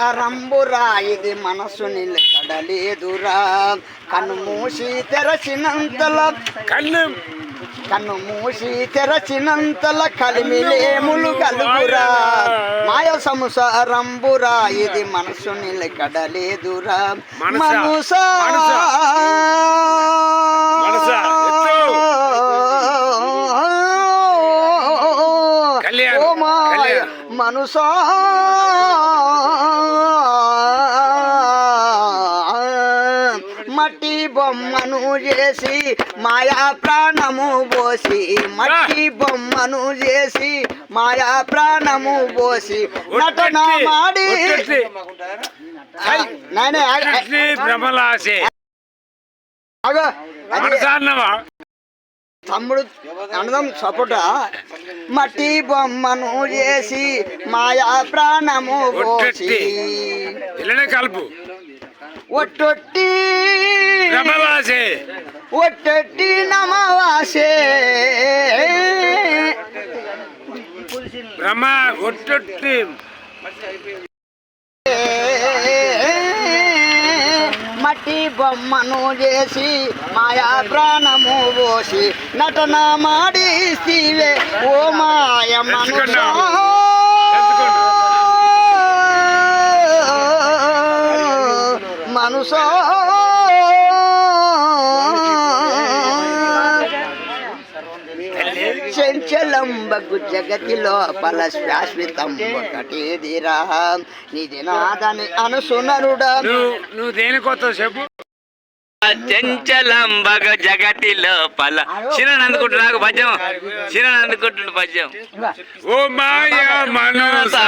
రంబురా ఇది మనసు నిలకడలేదురా కన్ను మూసి తెరచినంతల కన్ను. కన్ను మూసి తెరచినంతల కలిమిలేములు కలుగురా. మాయ సంసారంబురా ఇది మనసు? నిలకడలేదురా మనసా? మనసా. మట్టి బొమ్మను చేసి మాయా ప్రాణము పోసి మట్టి బొమ్మను చేసి మాయా ప్రాణము పోసి నటన మాడి నాయనే తమ్ముడు అనదం సపోట మట్టి బొమ్మను చేసి మాయా ప్రాణము కలుపు. ఒట్టొట్టి. ఒట్టొట్టి నమవాసే. భ్రమ ఒట్టొట్టి. మట్టి బొమ్మను చేసి మాయా ప్రాణము పోసి నటన మాడిస్తీవే ఓ మాయ మనుష మనుష చెంచలంబకు జగతి లోపల శాశ్వతం ఒకటేదిరా నిధి నాదని అనుసునరుడా. నువ్వు నువ్వు దేనికొత్త చెప్పు. చెంచలంబగ జగతి లోపల. చిన్న అందుకుంటు నాకు పద్యం. చిన్న అందుకుంటుండు పద్యం ఓ మాయా మనసా.